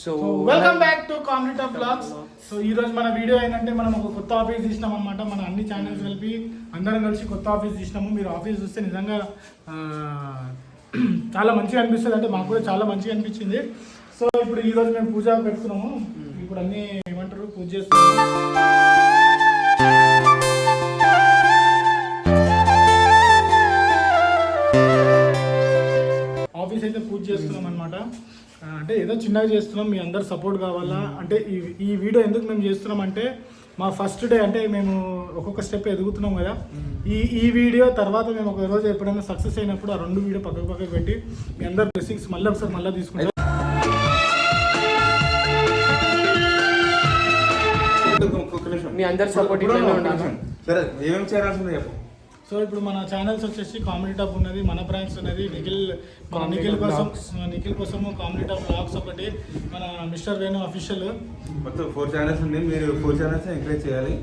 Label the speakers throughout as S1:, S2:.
S1: So
S2: welcome back to comedy of vlogs so ఈ రోజు మన వీడియో ఏంటంటే మనం ఒక కొత్త ఆఫీస్ తీసినాం అనమాట మన అన్ని ఛానల్స్ కలిపి అందరం కలిసి కొత్త ఆఫీస్ తీసినాము. మీరు ఆఫీస్ చూస్తే నిజంగా చాలా మంచిగా అనిపిస్తుంది. అంటే మాకు కూడా చాలా మంచిగా అనిపించింది. సో ఇప్పుడు ఈ రోజు మేము పూజ పెడుతున్నాము ఇప్పుడు అన్ని ఏమంటారు? పూజ చేస్తున్నాము. ఆఫీస్ అయితే పూజ చేస్తున్నాం అనమాట అంటే ఏదో చిన్నగా చేస్తున్నాం మీ అందరు సపోర్ట్ కావాలా అంటే ఈ ఈ వీడియో ఎందుకు మేము చేస్తున్నాం అంటే మా ఫస్ట్ డే అంటే మేము ఒక్కొక్క స్టెప్ ఎదుగుతున్నాం కదా ఈ ఈ వీడియో తర్వాత మేము ఒక రోజు ఎప్పుడైనా సక్సెస్ అయినప్పుడు ఆ రెండు వీడియో పక్కకు పక్కకు పెట్టి మీ అందరు బ్లెస్సింగ్స్ మళ్ళీ ఒకసారి మళ్ళీ తీసుకుంటాం.
S1: మీ అందరి.
S3: నిమిషం. సరే ఏమేమి చేయాల్సిందో చెప్పు
S2: సో ఇప్పుడు మన ఛానల్స్ వచ్చేసి కామెడీ టాప్ ఉన్నది మన బ్రాండ్స్ ఉన్నది నిఖిల్ మన నిఖిల్ కోసం నిఖిల్ కోసం కామెడీ టాప్ బ్లాగ్స్ ఒకటి మన మిస్టర్ వేణు అఫీషియల్
S3: మొత్తం ఫోర్ ఛానల్స్ ఉంది మీరు ఫోర్ ఛానల్స్ ఎంకరేజ్ చేయాలి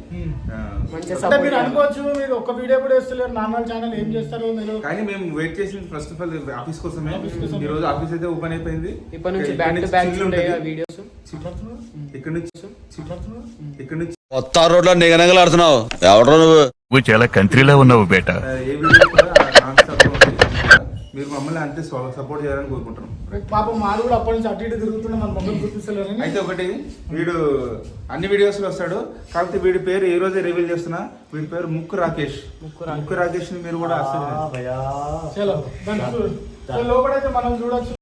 S1: మంచిగా
S2: అంటే మీరు. అనుకోవచ్చు మీరు ఒక్క వీడియో కూడా వేస్తలేరు నార్మల్ ఛానల్ ఏం చేస్తారు మీరు
S3: కానీ మేము వెయిట్ చేసింది ఫస్ట్ ఆఫ్ ఆల్ ఆఫీస్ కోసమే. ఈ రోజు ఆఫీస్ అయితే ఓపెన్ అయిపోయింది
S1: ఇప్పటి నుంచి
S3: ఇక్కడ
S1: బ్యాక్ టు. వీడియోస్?
S3: ఇక్కడ నుంచి? ఇక్కడ నుంచి
S4: కొత్త రోడ్లో నిగనగలాడుతున్నావు ఎవడో నువ్వు?
S5: నువ్వు చాలా కంట్రీలో ఉన్నావు బేటా.
S3: ఏ మీరు మమ్మల్ని అంతే సపోర్ట్ చేయాలని కోరుకుంటున్నాం.
S2: పాపం మాడు కూడా అప్పటి నుంచి అటు ఇటు తిరుగుతున్నా మన మొబైల్ చూపిస్తలేరని
S3: అయితే ఒకటి వీడు అన్ని వీడియోస్లో వస్తాడు. కాకపోతే వీడి పేరు ఈ రోజే రివీల్ చేస్తున్నా వీడి పేరు ముక్కు రాకేష్.
S1: ముక్కు రాకేష్.
S3: ని మీరు కూడా అసలు
S2: లోపలైతే మనం చూడొచ్చు.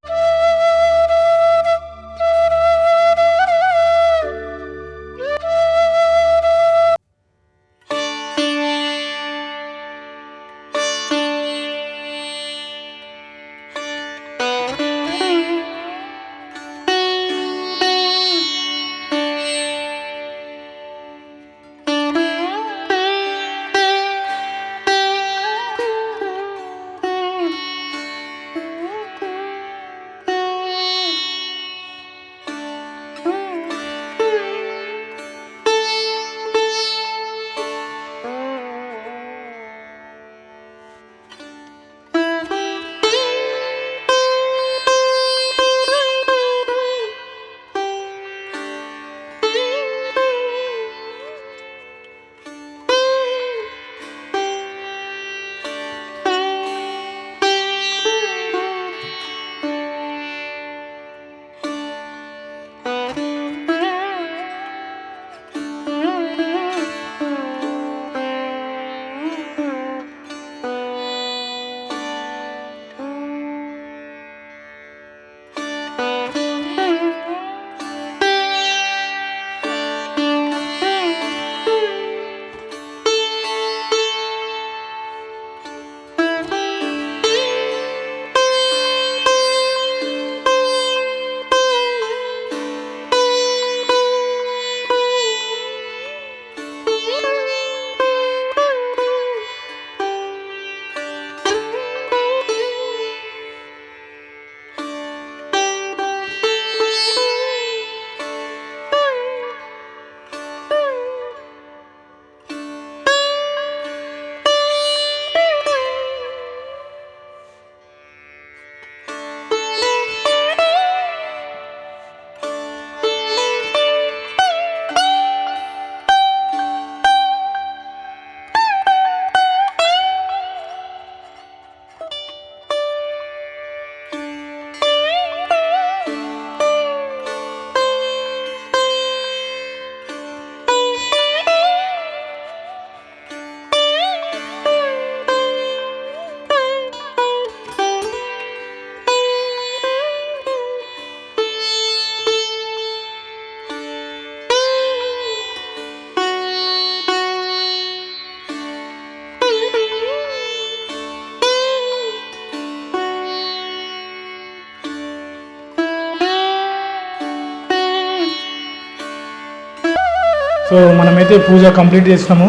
S2: సో మనమైతే పూజ కంప్లీట్ చేసినాము.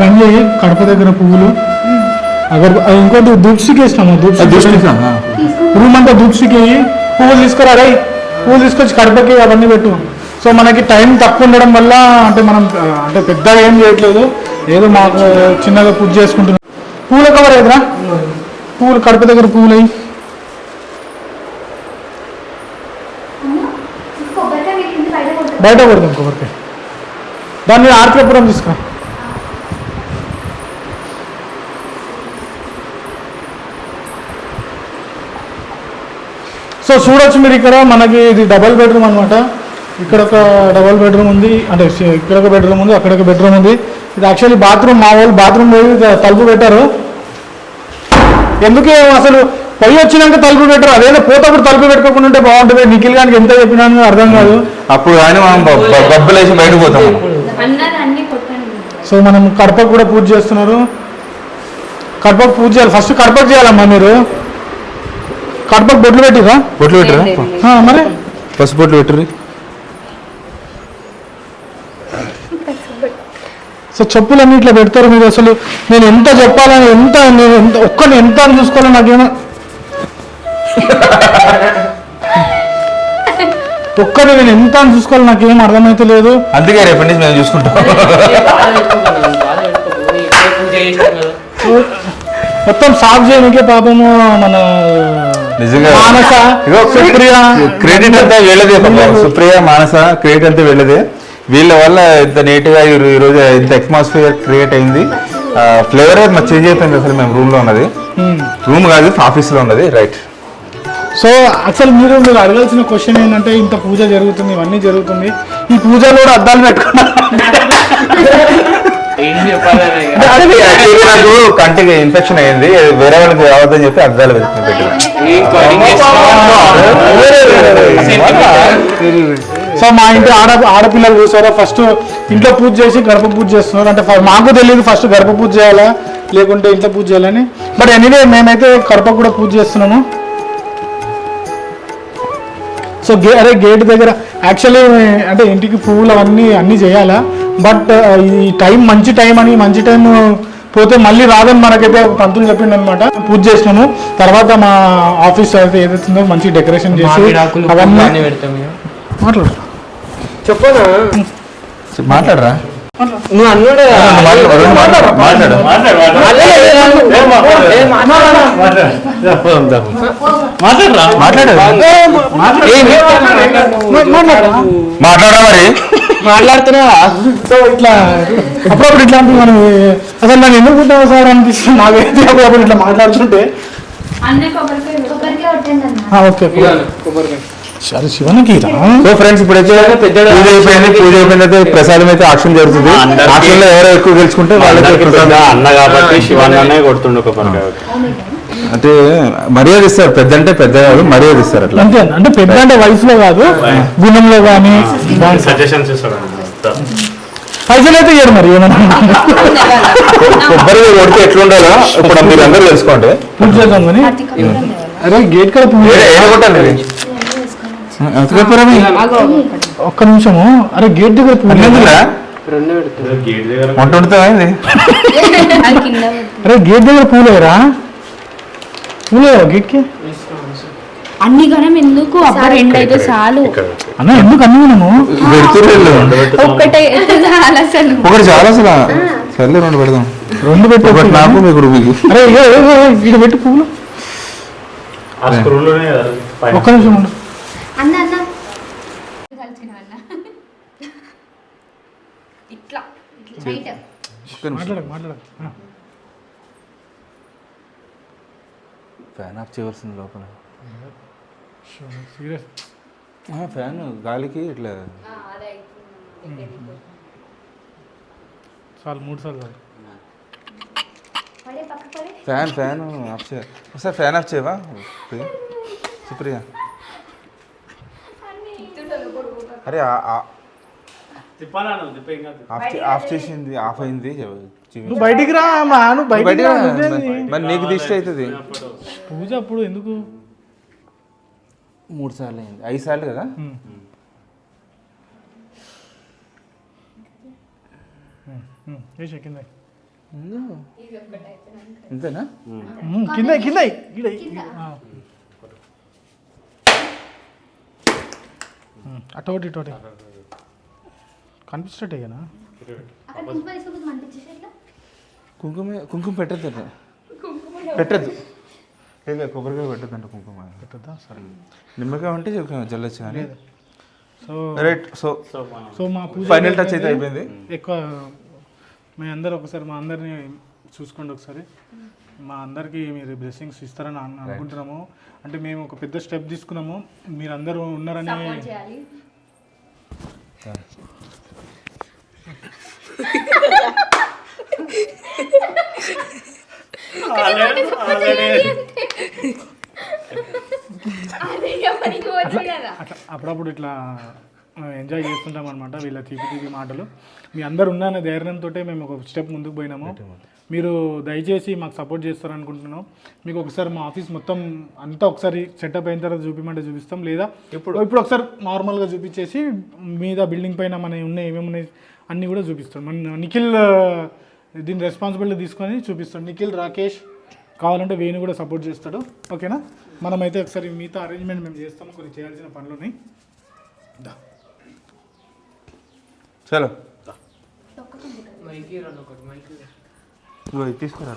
S2: పని చేయి కడప దగ్గర పువ్వులు. అగర్ ఆ, ఇంకోటి దుప్సికి వేసినాము రూమ్ అంతా దుప్సికి పువ్వులు తీసుకురా రై పువ్వులు తీసుకొచ్చి కడపకి అవన్నీ పెట్టు. సో మనకి టైం తక్కువ ఉండడం వల్ల అంటే మనం అంటే పెద్దగా ఏం చేయట్లేదు. ఏదో మాకు చిన్నగా పూజ చేసుకుంటున్నాం. పూల కవర్ ఎదురా పువ్వులు కడప దగ్గర
S6: కొట్టు.
S2: బయట కొడదాం కొబ్బరికాయ. దాని మీద ఆర్కేపురం తీసుకురా సో చూడొచ్చు మీరు ఇక్కడ మనకి ఇది డబల్ బెడ్రూమ్ అనమాట ఇక్కడ ఒక డబల్ బెడ్రూమ్ ఉంది అంటే ఇక్కడ ఒక బెడ్రూమ్ ఉంది అక్కడ ఒక బెడ్రూమ్ ఉంది. ఇది యాక్చువల్లీ బాత్రూమ్ మా వాళ్ళు బాత్రూమ్ పోయి తలుపు పెట్టారు. ఎందుకే అసలు పొయ్యి వచ్చినాక తలుపు పెట్టరు? అదేదో పోతప్పుడు తలుపు పెట్టుకోకుండా ఉంటే బాగుంటుంది. నిఖిల్ గానికి ఎంత చెప్పినా అర్థం కాదు.
S3: అప్పుడు కానీ మనం బబ్బులేసి బయటకు పోతాం
S2: సో మనం కడపకు కూడా పూజ చేస్తున్నారు. కడపకు పూజ చేయాలి. ఫస్ట్ కడపకు చేయాలమ్మా మీరు. కడపకు బొట్లు పెట్టిరా?
S3: బొట్లు పెట్టరా?
S2: మరి?
S3: పసుపు బొట్లు పెట్టరు
S2: సో చెప్పులన్నీ ఇట్లా పెడతారు మీరు అసలు. నేను ఎంత చెప్పాలని ఎంత నేను ఎంత ఒక్కరిని ఎంత అని చూసుకోవాలని నాకేమో ఒక్కరిని నేను ఎంత అని చూసుకోవాలి నాకేం అర్థమైతే లేదు.
S3: అందుకే రేపటి నుంచి మేము చూసుకుంటాం.
S2: మొత్తం సాఫ్ చేయడానికే పాపము మన
S3: నిజంగా.
S2: మానస సుప్రియ.
S3: క్రెడిట్ అంతా వీళ్ళదే. సుప్రియ మానస క్రెడిట్ అంతా వీళ్ళదే. వీళ్ళ వల్ల ఇంత నీట్గా ఈ- ఈ రోజు ఇంత అట్మాస్ఫియర్ క్రియేట్ అయింది. ఫ్లేవర్ మాకు చేంజ్ అయిపోయింది అసలు మేము రూమ్లో ఉన్నది. రూమ్ కాదు ఆఫీస్లో ఉన్నది. రైట్
S2: సో అసలు మీరు మీరు అడగాల్సిన క్వశ్చన్ ఏంటంటే ఇంత పూజ జరుగుతుంది ఇవన్నీ జరుగుతుంది. ఈ పూజలో కూడా అద్దాలు పెట్టుకున్నారు
S3: నాకు కంటికి ఇన్ఫెక్షన్ అయింది వేరే వాళ్ళకి రావద్దని చెప్పి అద్దాలు పెట్టుకుని?
S2: సో మా ఇంటి ఆడ ఆడపిల్లలు చూసారా? ఫస్ట్ ఇంట్లో పూజ చేసి గర్భ పూజ చేస్తున్నారు. అంటే మాకు తెలియదు ఫస్ట్ గర్భ పూజ చేయాలా? లేకుంటే ఇంట్లో పూజ చేయాలని. బట్ ఎనీవే మేమైతే కడప కూడా పూజ చేస్తున్నాము. సో గే అరే గేట్ దగ్గర యాక్చువల్లీ అంటే ఇంటికి పువ్వులు అవన్నీ అన్నీ చేయాలా? బట్ ఈ టైం మంచి టైం అని మంచి టైం పోతే మళ్ళీ రాదని మనకైతే ఒక పంతులు చెప్పిండు అనమాట పూజ చేసినాము. తర్వాత మా ఆఫీస్ అయితే ఏదైతే ఉందో మంచి డెకరేషన్ చేసి అవన్నీ. మాట్లాడు.
S1: చెప్పనా?
S3: మాట్లాడరా?
S1: నువ్వు అన్నాడు.
S3: మాట్లాడు. మాట్లాడు. మరి?
S1: మాట్లాడుతున్నావా?
S2: సో ఇట్లా అప్పుడప్పుడు ఇట్లాంటి మనం అసలు నన్ను ఎందుకు పుట్టావు సార్ అనిపిస్తుంది నాకైతే అప్పుడప్పుడు ఇట్లా మాట్లాడుతుంటే. ఓకే. సరే శివనికి.
S3: సో ఫ్రెండ్స్ ఇప్పుడైతే
S1: పెద్దగా
S3: పూజ అయిపోయింది పూజ అయిపోయిన తర్వాత ప్రసాదం అయితే ఆక్షన్ జరుగుతుంది. ఆక్షన్లో ఎవరో ఎక్కువ గెలుచుకుంటే వాళ్ళకి
S7: అన్న కాబట్టి శివన్ననే కొడుతుండు కొబ్బరికాయ
S3: అంటే మర్యాద ఇస్తారు పెద్ద అంటే పెద్ద కాదు మర్యాద ఇస్తారు అట్లా.
S2: అంతే అంటే పెద్ద అంటే వయసులో కాదు గుణంలో కానీ
S7: సజెషన్స్
S2: పైసలు అయితే ఇయ్యరు మరి ఏమన్నా.
S3: కొబ్బరి కొడితే ఎట్లుండాలో ఇప్పుడు మీరు అందరూ తెలుసుకోండి.
S2: పూజ చేద్దాం కానీ అరే గేట్ కూడా పూజ
S3: ఏ-
S2: ఒక్క నిమిషము. అరే గేట్ దగ్గర
S3: వంట వండుతావా
S6: పెట్టు.
S2: అరే గేట్ దగ్గర పూలేరా? పూలేరా గేట్కి
S6: అన్ని గణం ఎందుకు? అబ్బా రెండు అయితే చాలు.
S2: అన్న ఎందుకు అన్ని మనము
S6: అయితే చాలు అసలు.
S3: ఒకటి చాలా అసలు. సర్లే రెండు పెడదాం.
S2: రెండు పెట్టి.
S3: ఒకటి నాకు మీకు
S2: అరే ఇక్కడ పెట్టి పువ్వులు
S7: ఆ. స్క్రూలోనే పైన
S2: ఒక్క నిమిషం ఉండు.
S6: అన్న అన్న. కలిసిన అన్న ఇట్లా.
S3: ఫ్యాన్ ఆఫ్ చేయవలసింది లోపల.
S2: సీరియస్.
S3: ఫ్యాన్ గాలికి ఇట్లా.
S2: చాలు మూడు సార్లు
S3: ఫ్యాన్ ఫ్యాన్ ఆఫ్ చేయ ఒకసారి ఫ్యాన్ ఆఫ్ చేయవా? ప్రియ సుప్రియ. అరే ఆఫ్ చేసింది ఆఫ్ అయింది.
S2: నువ్వు బయటికి రా మా నువ్వు బయటికి రా?
S3: మరి. నీకు దిష్టి అవుతుంది
S2: పూజ అప్పుడు ఎందుకు?
S3: మూడు సార్లు అయింది. ఐదు సార్లు కదా?
S2: ఉమ్, కింద. కింద ఈడ, ఈడ. ఆ. ఉమ్, అటు ఒకటి ఇటు ఒకటి కనిపిస్తట్టే కదా?
S6: అక్కడ కుంకుమ
S3: కుంకుమ కుంకుమ పెట్టద్దు. పెట్టద్దు. లేదు కొబ్బరికాయ పెట్టద్దు అంట కుంకుమ.
S2: పెట్టద్దా? సరే.
S3: నిమ్మకాయ ఉంటే జల్లచ్చు కానీ.
S2: సో
S3: రైట్ సో
S7: సో
S2: మా పూజ
S3: ఫైనల్ టచ్ అయితే అయిపోయింది.
S2: ఎక్కువ మీ అందరు ఒకసారి మా అందరిని చూసుకోండి ఒకసారి. మా అందరికీ మీరు బ్లెస్సింగ్స్ ఇస్తారని అను- అనుకుంటున్నాము. అంటే మేము ఒక పెద్ద స్టెప్ తీసుకున్నాము. మీరు అందరూ ఉన్నారని
S6: చేయాలి. అదే ఎవరికి వచ్చు కదా.
S2: అట్లా అప్పుడప్పుడు ఇట్లా ఎంజాయ్ చేస్తుంటాం అనమాట వీళ్ళ తీపి తీపి మాటలు. మీ అందరు ఉన్నారనే ధైర్యంతో మేము ఒక స్టెప్ ముందుకు పోయినాము. మీరు దయచేసి మాకు సపోర్ట్ చేస్తారనుకుంటున్నాం. మీకు ఒకసారి మా ఆఫీస్ మొత్తం అంతా ఒకసారి సెటప్ అయిన తర్వాత చూపిమంటే చూపిస్తాం. లేదా ఇప్పుడు ఇప్పుడు ఒకసారి నార్మల్గా చూపించేసి మీద బిల్డింగ్ పైన మన ఉన్నాయి ఏమేమి ఉన్నాయి అన్నీ కూడా చూపిస్తాం. మన నిఖిల్ దీని రెస్పాన్సిబిలిటీ తీసుకొని చూపిస్తాం. నిఖిల్ రాకేష్ కావాలంటే వేణు కూడా సపోర్ట్ చేస్తాడు. ఓకేనా? మనమైతే ఒకసారి మిగతా అరేంజ్మెంట్ మేము చేస్తాం. కొన్ని చేయాల్సిన పనులు ఉన్నాయి దా.
S3: చలో.
S1: మైకి రెండు ఒకటి మైకి
S3: తీసుకురా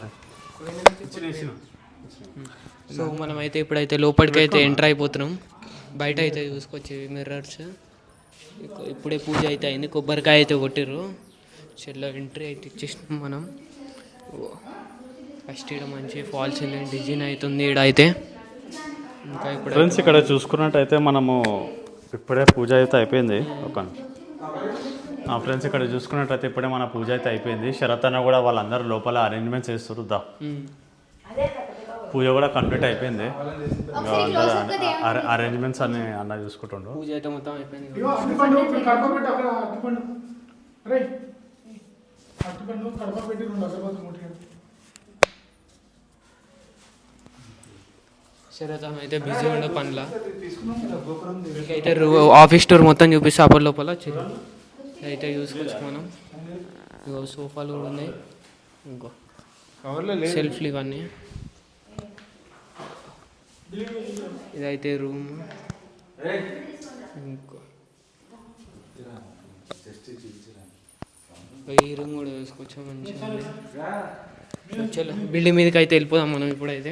S1: సో మనమైతే ఇప్పుడైతే లోపలికి అయితే ఎంటర్ అయిపోతున్నాం. బయట అయితే చూసుకోవచ్చు మిర్రర్స్ ఇప్పుడే పూజ అయితే అయింది. కొబ్బరికాయ అయితే కొట్టిర్రు. చెల్లో ఎంట్రీ అయితే ఇచ్చేసినాం మనం. ఫస్ట్ ఇక్కడ మంచి ఫాల్ సీలింగ్ డిజైన్ అవుతుంది ఇక్కడ అయితే. ఇంకా ఇప్పుడు
S7: ఫ్రెండ్స్ ఇక్కడ చూసుకున్నట్టయితే మనము ఇప్పుడే పూజ అయితే అయిపోయింది. ఒక ఫ్రెండ్స్ ఇక్కడ చూసుకున్నట్టయితే ఇప్పుడే మన పూజ అయితే అయిపోయింది. శరత్ అన్న కూడా వాళ్ళందరూ లోపల అరేంజ్మెంట్స్ చేస్తారు దా. పూజ కూడా కంప్లీట్ అయిపోయింది. అరేంజ్మెంట్స్ అన్ని అన్న చూసుకుంటుండ్రు
S1: పూజ అయితే మొత్తం అయిపోయింది శరతం అయితే బిజీ ఉండే పనిలా. అయితే రూ- ఆఫీస్ టూర్ మొత్తం చూపిస్తే అప్పటి లోపల చిరు అయితే చూసుకోవచ్చు మనం ఇగో సోఫాలు కూడా ఉన్నాయి. ఇంకో సెల్ఫ్లు ఇవన్నీ. ఇదైతే రూమ్. ఇంకో. ఈ రూమ్ కూడా చూసుకోవచ్చు మంచిగా. చలో. బిల్డింగ్ మీదకి అయితే వెళ్ళిపోదాం మనం ఇప్పుడైతే.